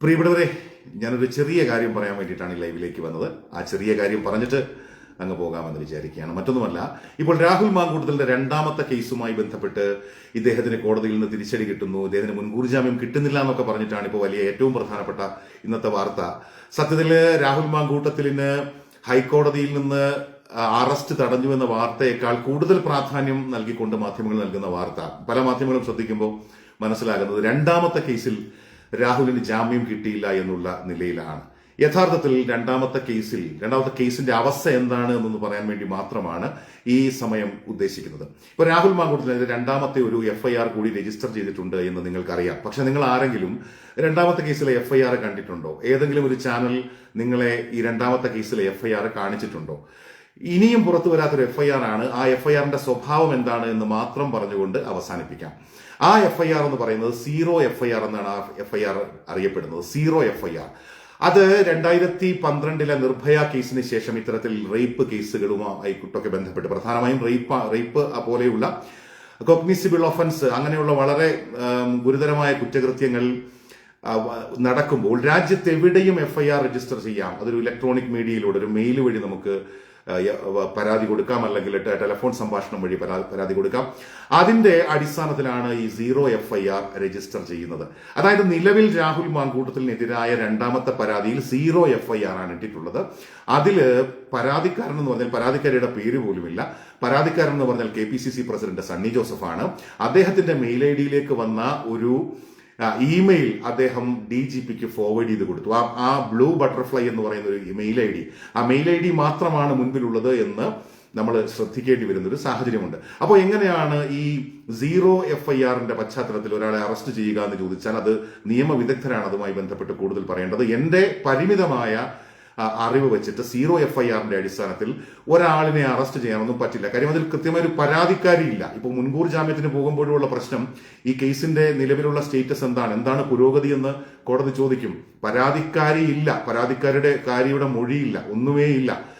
പ്രിയപ്പെട്ടവരെ ഞാനൊരു ചെറിയ കാര്യം പറയാൻ വേണ്ടിയിട്ടാണ് ലൈവിലേക്ക് വന്നത്. ആ ചെറിയ കാര്യം പറഞ്ഞിട്ട് അങ്ങ് പോകാമെന്ന് വിചാരിക്കുകയാണ്. മറ്റൊന്നുമല്ല ഇപ്പോൾ രാഹുൽ മാങ്കൂട്ടത്തിന്റെ രണ്ടാമത്തെ കേസുമായി ബന്ധപ്പെട്ട് ഇദ്ദേഹത്തിന് കോടതിയിൽ നിന്ന് തിരിച്ചടി കിട്ടുന്നു. ഇദ്ദേഹത്തിന് മുൻകൂർ ജാമ്യം കിട്ടുന്നില്ല എന്നൊക്കെ പറഞ്ഞിട്ടാണ് ഇപ്പോൾ വലിയ ഏറ്റവും പ്രധാനപ്പെട്ട ഇന്നത്തെ വാർത്ത. സത്യത്തിൽ രാഹുൽ മാങ്കൂട്ടത്തിലിന് ഹൈക്കോടതിയിൽ നിന്ന് അറസ്റ്റ് തടഞ്ഞു എന്ന വാർത്തയേക്കാൾ കൂടുതൽ പ്രാധാന്യം നൽകിക്കൊണ്ട് മാധ്യമങ്ങൾ നൽകുന്ന വാർത്ത. പല മാധ്യമങ്ങളും ശ്രദ്ധിക്കുമ്പോൾ മനസ്സിലാകുന്നത് രണ്ടാമത്തെ കേസിൽ രാഹുലിന് ജാമ്യം കിട്ടിയില്ല എന്നുള്ള നിലയിലാണ്. യഥാർത്ഥത്തിൽ രണ്ടാമത്തെ കേസിൽ രണ്ടാമത്തെ കേസിന്റെ അവസ്ഥ എന്താണ് എന്നൊന്ന് പറയാൻ വേണ്ടി മാത്രമാണ് ഈ സമയം ഉദ്ദേശിക്കുന്നത്. ഇപ്പൊ രാഹുൽ മാങ്കൂട്ടത്തിനെതിരെ രണ്ടാമത്തെ ഒരു എഫ്ഐആർ കൂടി രജിസ്റ്റർ ചെയ്തിട്ടുണ്ട് എന്ന് നിങ്ങൾക്കറിയാം. പക്ഷെ നിങ്ങൾ ആരെങ്കിലും രണ്ടാമത്തെ കേസിലെ എഫ്ഐആർ കണ്ടിട്ടുണ്ടോ? ഏതെങ്കിലും ഒരു ചാനൽ നിങ്ങളെ ഈ രണ്ടാമത്തെ കേസിലെ എഫ്ഐആർ കാണിച്ചിട്ടുണ്ടോ? ഇനിയും പുറത്തു വരാത്തൊരു എഫ് ഐ ആർ ആണ്. ആ എഫ് ഐ ആറിന്റെ സ്വഭാവം എന്താണ് എന്ന് മാത്രം പറഞ്ഞുകൊണ്ട് അവസാനിപ്പിക്കാം. ആ എഫ് ഐ ആർ എന്ന് പറയുന്നത് സീറോ എഫ് ഐ ആർ എന്നാണ് ആ എഫ് ഐ ആർ അറിയപ്പെടുന്നത്. സീറോ എഫ് ഐ ആർ അത് രണ്ടായിരത്തി പന്ത്രണ്ടിലെ നിർഭയ കേസിന് ശേഷം ഇത്തരത്തിൽ റേപ്പ് കേസുകളുമായി കുട്ടൊക്കെ ബന്ധപ്പെട്ട് പ്രധാനമായും റേപ്പ് റേപ്പ് പോലെയുള്ള കോഗ്നിസിബിൾ ഒഫൻസ് അങ്ങനെയുള്ള വളരെ ഗുരുതരമായ കുറ്റകൃത്യങ്ങൾ നടക്കുമ്പോൾ രാജ്യത്ത് എവിടെയും എഫ് ഐ ആർ രജിസ്റ്റർ ചെയ്യാം. അതൊരു ഇലക്ട്രോണിക് മീഡിയയിലൂടെ ഒരു മെയിൽ വഴി നമുക്ക് പരാതി കൊടുക്കാം അല്ലെങ്കിൽ ടെലഫോൺ സംഭാഷണം വഴി പരാതി കൊടുക്കാം. അതിന്റെ അടിസ്ഥാനത്തിലാണ് ഈ zero F I R register ചെയ്യുന്നത്. അതായത് നിലവിൽ രാഹുൽ മാങ്കൂട്ടത്തിനെതിരായ രണ്ടാമത്തെ പരാതിയിൽ സീറോ എഫ് ഐ ആർ ആണ് ഇട്ടിട്ടുള്ളത്. അതിൽ പരാതിക്കാരൻ എന്ന് പറഞ്ഞാൽ പരാതിക്കാരിയുടെ പേര് പോലുമില്ല. പരാതിക്കാരൻ എന്ന് പറഞ്ഞാൽ K P C C president Sunny ജോസഫാണ്. അദ്ദേഹത്തിന്റെ മെയിൽ ഐ ഡിയിലേക്ക് വന്ന ഒരു ഇമെയിൽ അദ്ദേഹം ഡി ജി പിക്ക് ഫോർവേഡ് ചെയ്ത് കൊടുത്തു. ആ ആ ബ്ലൂ ബട്ടർഫ്ലൈ എന്ന് പറയുന്ന ഒരു മെയിൽ ഐ ഡി. ആ മെയിൽ ഐ ഡി മാത്രമാണ് മുൻപിലുള്ളത് എന്ന് നമ്മൾ ശ്രദ്ധിക്കേണ്ടി വരുന്ന ഒരു സാഹചര്യമുണ്ട്. അപ്പോൾ എങ്ങനെയാണ് ഈ സീറോ എഫ് ഐ ആറിന്റെ പശ്ചാത്തലത്തിൽ ഒരാളെ അറസ്റ്റ് ചെയ്യുക എന്ന് ചോദിച്ചാൽ അത് നിയമവിദഗ്ധരാണ് അതുമായി ബന്ധപ്പെട്ട് കൂടുതൽ പറയേണ്ടത്. എന്റെ പരിമിതമായ അറിവ് വെച്ചിട്ട് സീറോ എഫ് ഐ ആറിന്റെ അടിസ്ഥാനത്തിൽ ഒരാളിനെ അറസ്റ്റ് ചെയ്യാനൊന്നും പറ്റില്ല. കാര്യം അതിൽ കൃത്യമായ ഒരു പരാതിക്കാരിയില്ല. ഇപ്പൊ മുൻകൂർ ജാമ്യത്തിന് പോകുമ്പോഴുള്ള പ്രശ്നം ഈ കേസിന്റെ നിലവിലുള്ള സ്റ്റേറ്റസ് എന്താണ്? എന്താണ് പുരോഗതി എന്ന് കോടതി ചോദിക്കും. പരാതിക്കാരി ഇല്ല. പരാതിക്കാരുടെ കാരിയുടെ മൊഴിയില്ല. ഒന്നുമേ ഇല്ല.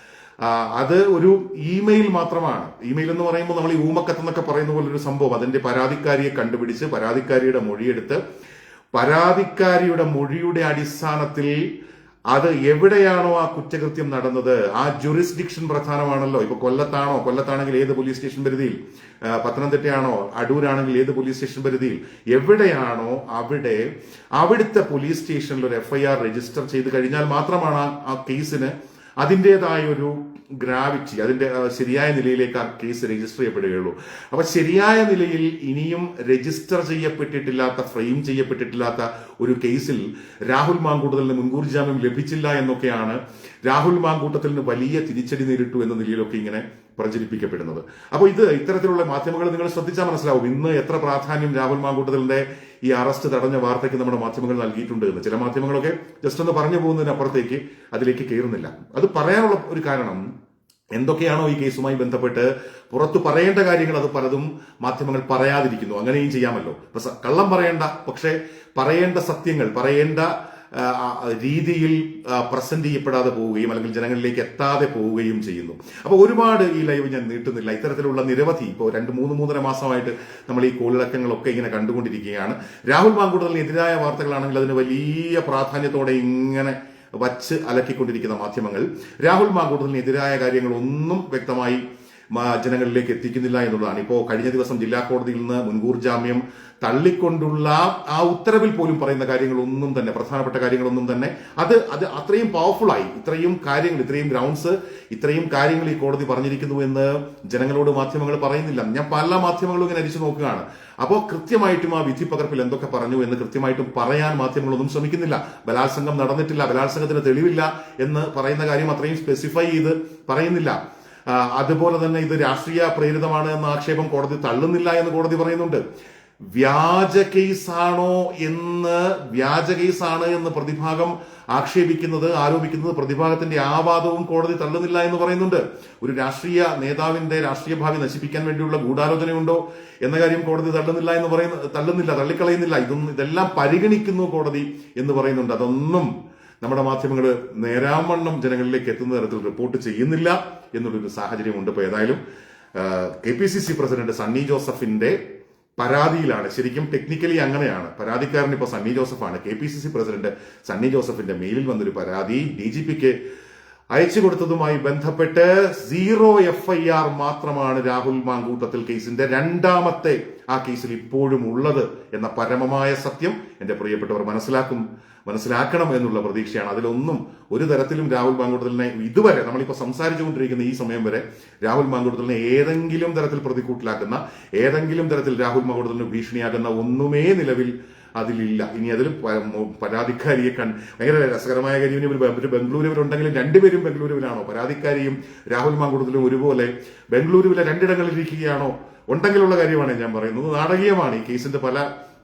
അത് ഒരു ഇമെയിൽ മാത്രമാണ്. ഇമെയിൽ എന്ന് പറയുമ്പോൾ നമ്മൾ ഈ ഊമക്കത്ത് എന്നൊക്കെ പറയുന്ന പോലെ ഒരു സംഭവം. അതിന്റെ പരാതിക്കാരിയെ കണ്ടുപിടിച്ച് പരാതിക്കാരിയുടെ മൊഴിയെടുത്ത് പരാതിക്കാരിയുടെ മൊഴിയുടെ അടിസ്ഥാനത്തിൽ അത് എവിടെയാണോ ആ കുറ്റകൃത്യം നടന്നത്? ആ ജുറിസ്ഡിക്ഷൻ പ്രധാനമാണല്ലോ. ഇപ്പൊ കൊല്ലത്താണോ? കൊല്ലത്താണെങ്കിൽ ഏത് പോലീസ് സ്റ്റേഷൻ പരിധിയിൽ? പത്തനംതിട്ടയാണോ? അടൂരാണെങ്കിൽ ഏത് പോലീസ് സ്റ്റേഷൻ പരിധിയിൽ? എവിടെയാണോ അവിടെ അവിടുത്തെ പോലീസ് സ്റ്റേഷനിൽ ഒരു എഫ്ഐആർ രജിസ്റ്റർ ചെയ്ത് കഴിഞ്ഞാൽ മാത്രമാണ് ആ കേസിന് അതിന്റെതായ ഒരു ഗ്രാവിറ്റി അതിന്റെ ശരിയായ നിലയിലേക്ക് ആ കേസ് രജിസ്റ്റർ ചെയ്യപ്പെടുകയുള്ളൂ. അപ്പൊ ശരിയായ നിലയിൽ ഇനിയും രജിസ്റ്റർ ചെയ്യപ്പെട്ടിട്ടില്ലാത്ത ഫ്രെയിം ചെയ്യപ്പെട്ടിട്ടില്ലാത്ത ഒരു കേസിൽ രാഹുൽ മാങ്കൂട്ടത്തിന് മുൻകൂർ ജാമ്യം ലഭിച്ചില്ല എന്നൊക്കെയാണ് രാഹുൽ മാങ്കൂട്ടത്തിന് വലിയ തിരിച്ചടി നേരിട്ടു എന്ന നിലയിലൊക്കെ ഇങ്ങനെ പ്രചരിപ്പിക്കപ്പെടുന്നത്. അപ്പോൾ ഇത് ഇത്തരത്തിലുള്ള മാധ്യമങ്ങൾ നിങ്ങൾ ശ്രദ്ധിച്ചാൽ മനസ്സിലാവും ഇന്ന് എത്ര പ്രാധാന്യം രാഹുൽ മാങ്കൂട്ടത്തിന്റെ ഈ അറസ്റ്റ് തടഞ്ഞ വാർത്തയ്ക്ക് നമ്മുടെ മാധ്യമങ്ങൾ നൽകിയിട്ടുണ്ട് എന്ന്. ചില മാധ്യമങ്ങളൊക്കെ ജസ്റ്റ് ഒന്ന് പറഞ്ഞു പോകുന്നതിനപ്പുറത്തേക്ക് അതിലേക്ക് കയറുന്നില്ല. അത് പറയാനുള്ള ഒരു കാരണം എന്തൊക്കെയാണോ ഈ കേസുമായി ബന്ധപ്പെട്ട് പുറത്തു പറയേണ്ട കാര്യങ്ങൾ അത് പലതും മാധ്യമങ്ങൾ പറയാതിരിക്കുന്നു. അങ്ങനെയും ചെയ്യാമല്ലോ. കള്ളം പറയേണ്ട പക്ഷേ പറയേണ്ട സത്യങ്ങൾ പറയേണ്ട രീതിയിൽ പ്രസന്റ് ചെയ്യപ്പെടാതെ പോവുകയും അല്ലെങ്കിൽ ജനങ്ങളിലേക്ക് എത്താതെ പോവുകയും ചെയ്യുന്നു. അപ്പോൾ ഒരുപാട് ഈ ലൈവ് ഞാൻ നീട്ടുന്നില്ല. ഇത്തരത്തിലുള്ള നിരവധി ഇപ്പോൾ രണ്ട് മൂന്ന് മൂന്നര മാസമായിട്ട് നമ്മൾ ഈ കോളിളക്കങ്ങളൊക്കെ ഇങ്ങനെ കണ്ടുകൊണ്ടിരിക്കുകയാണ്. രാഹുൽ മാങ്കൂട്ടലിനെതിരായ വാർത്തകളാണെങ്കിൽ അതിന് വലിയ പ്രാധാന്യത്തോടെ ഇങ്ങനെ വച്ച് അലക്കിക്കൊണ്ടിരിക്കുന്ന മാധ്യമങ്ങൾ. രാഹുൽ മാങ്കൂട്ടലിനെതിരായ കാര്യങ്ങളൊന്നും വ്യക്തമായി ജനങ്ങളിലേക്ക് എത്തിക്കുന്നില്ല എന്നുള്ളതാണ്. ഇപ്പോൾ കഴിഞ്ഞ ദിവസം ജില്ലാ കോടതിയിൽ നിന്ന് മുൻകൂർ ജാമ്യം തള്ളിക്കൊണ്ടുള്ള ആ ഉത്തരവിൽ പോലും പറയുന്ന കാര്യങ്ങളൊന്നും തന്നെ പ്രധാനപ്പെട്ട കാര്യങ്ങളൊന്നും തന്നെ അത് അത് അത്രയും പവർഫുള്ളായി ഇത്രയും കാര്യങ്ങൾ ഇത്രയും ഗ്രൗണ്ട്സ് ഇത്രയും കാര്യങ്ങൾ ഈ കോടതി പറഞ്ഞിരിക്കുന്നു എന്ന് ജനങ്ങളോട് മാധ്യമങ്ങൾ പറയുന്നില്ല. ഞാൻ പല മാധ്യമങ്ങളും ഇങ്ങനെ അരിച്ചു നോക്കുകയാണ്. അപ്പോൾ കൃത്യമായിട്ടും ആ വിധി പകർപ്പിൽ എന്തൊക്കെ പറഞ്ഞു എന്ന് കൃത്യമായിട്ടും പറയാൻ മാധ്യമങ്ങളൊന്നും ശ്രമിക്കുന്നില്ല. ബലാത്സംഗം നടന്നിട്ടില്ല ബലാത്സംഗത്തിന് തെളിവില്ല എന്ന് പറയുന്ന കാര്യം അത്രയും സ്പെസിഫൈ ചെയ്ത് പറയുന്നില്ല. അതുപോലെ തന്നെ ഇത് രാഷ്ട്രീയ പ്രേരിതമാണ് എന്ന ആക്ഷേപം കോടതി തള്ളുന്നില്ല എന്ന് കോടതി പറയുന്നുണ്ട്. വ്യാജ കേസാണോ എന്ന് വ്യാജ കേസാണ് എന്ന് പ്രതിഭാഗം ആക്ഷേപിക്കുന്നത് ആരോപിക്കുന്നത് പ്രതിഭാഗത്തിന്റെ ആവാദവും വാദവും കോടതി തള്ളുന്നില്ല എന്ന് പറയുന്നുണ്ട്. ഒരു രാഷ്ട്രീയ നേതാവിന്റെ രാഷ്ട്രീയ ഭാവി നശിപ്പിക്കാൻ വേണ്ടിയുള്ള ഗൂഢാലോചനയുണ്ടോ എന്ന കാര്യം കോടതി തള്ളുന്നില്ല എന്ന് പറയുന്ന തള്ളുന്നില്ല തള്ളിക്കളയുന്നില്ല. ഇതൊന്നും ഇതെല്ലാം പരിഗണിക്കുന്നു കോടതി എന്ന് പറയുന്നുണ്ട്. അതൊന്നും നമ്മുടെ മാധ്യമങ്ങൾ നേരാവണ്ണം ജനങ്ങളിലേക്ക് എത്തുന്ന തരത്തിൽ റിപ്പോർട്ട് ചെയ്യുന്നില്ല എന്നുള്ളൊരു സാഹചര്യമുണ്ട് ഇപ്പോൾ ഏതായാലും. K P C C president Sunny ജോസഫിന്റെ പരാതിയിലാണ്. ശരിക്കും ടെക്നിക്കലി അങ്ങനെയാണ്. പരാതിക്കാരൻ ഇപ്പോൾ Sunny ജോസഫാണ്. K P C C president Sunny ജോസഫിന്റെ മെയിലിൽ വന്നൊരു പരാതി ഡി ജി പിക്ക് അയച്ചു കൊടുത്തതുമായി ബന്ധപ്പെട്ട് സീറോ എഫ് ഐ ആർ മാത്രമാണ് രാഹുൽ മാങ്കൂട്ടത്തിൽ കേസിന്റെ രണ്ടാമത്തെ ആ കേസിൽ ഇപ്പോഴും ഉള്ളത് എന്ന പരമമായ സത്യം എന്റെ പ്രിയപ്പെട്ടവർ മനസ്സിലാക്കും. മനസ്സിലാക്കണം എന്നുള്ള പ്രതീക്ഷയാണ്. അതിലൊന്നും ഒരു തരത്തിലും രാഹുൽ മാങ്കൂട്ടത്തിലിനെ ഇതുവരെ നമ്മളിപ്പോൾ സംസാരിച്ചുകൊണ്ടിരിക്കുന്ന ഈ സമയം വരെ രാഹുൽ മാങ്കൂട്ടത്തിലിനെ ഏതെങ്കിലും തരത്തിൽ പ്രതികൂട്ടിലാക്കുന്ന ഏതെങ്കിലും തരത്തിൽ രാഹുൽ മാങ്കൂട്ടത്തിന് ഭീഷണിയാകുന്ന ഒന്നുമേ നിലവിൽ അതിലില്ല. ഇനി അതിൽ പരാതിക്കാരിയെ കൺ ഭയങ്കര രസകരമായ കാര്യം ഇവർ ബംഗളൂരുവിലുണ്ടെങ്കിലും രണ്ടുപേരും ബംഗളൂരുവിലാണോ? പരാതിക്കാരിയും രാഹുൽ മാങ്കൂട്ടത്തിലും ഒരുപോലെ ബംഗളൂരുവിലെ രണ്ടിടങ്ങളിൽ ഇരിക്കുകയാണോ ഉണ്ടെങ്കിലുള്ള കാര്യമാണ് ഞാൻ പറയുന്നത്. നാടകീയമാണ് ഈ കേസിന്റെ പല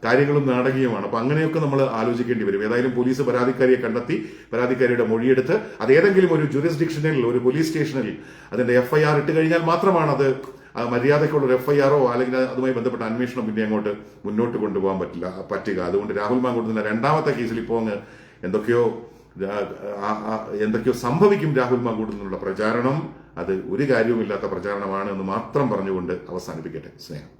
കാര്യങ്ങളും നാടകീയമാണ്. അപ്പൊ അങ്ങനെയൊക്കെ നമ്മൾ ആലോചിക്കേണ്ടി വരും. ഏതായാലും പോലീസ് പരാതിക്കാരിയെ കണ്ടെത്തി പരാതിക്കാരിയുടെ മൊഴിയെടുത്ത് അത് ഏതെങ്കിലും ഒരു ജുറിസ്ഡിക്ഷനിൽ ഒരു പോലീസ് സ്റ്റേഷനിൽ അതിന്റെ എഫ്ഐആർ ഇട്ട് കഴിഞ്ഞാൽ മാത്രമാണ് അത് മര്യാദയ്ക്കുള്ള ഒരു എഫ്ഐആറോ അല്ലെങ്കിൽ അതുമായി ബന്ധപ്പെട്ട അന്വേഷണം പിന്നെ അങ്ങോട്ട് മുന്നോട്ട് കൊണ്ടുപോകാൻ പറ്റില്ല പറ്റുക. അതുകൊണ്ട് രാഹുൽ മാങ്കൂട്ടത്തിന്റെ രണ്ടാമത്തെ കേസിൽ ഇപ്പോൾ അങ്ങ് എന്തൊക്കെയോ എന്തൊക്കെയോ സംഭവിക്കും രാഹുൽ മാങ്കൂട്ടത്തിനുള്ള പ്രചാരണം. അത് ഒരു കാര്യവുമില്ലാത്ത പ്രചാരണമാണ് എന്ന് മാത്രം പറഞ്ഞുകൊണ്ട് അവസാനിപ്പിക്കട്ടെ. സ്നേഹം.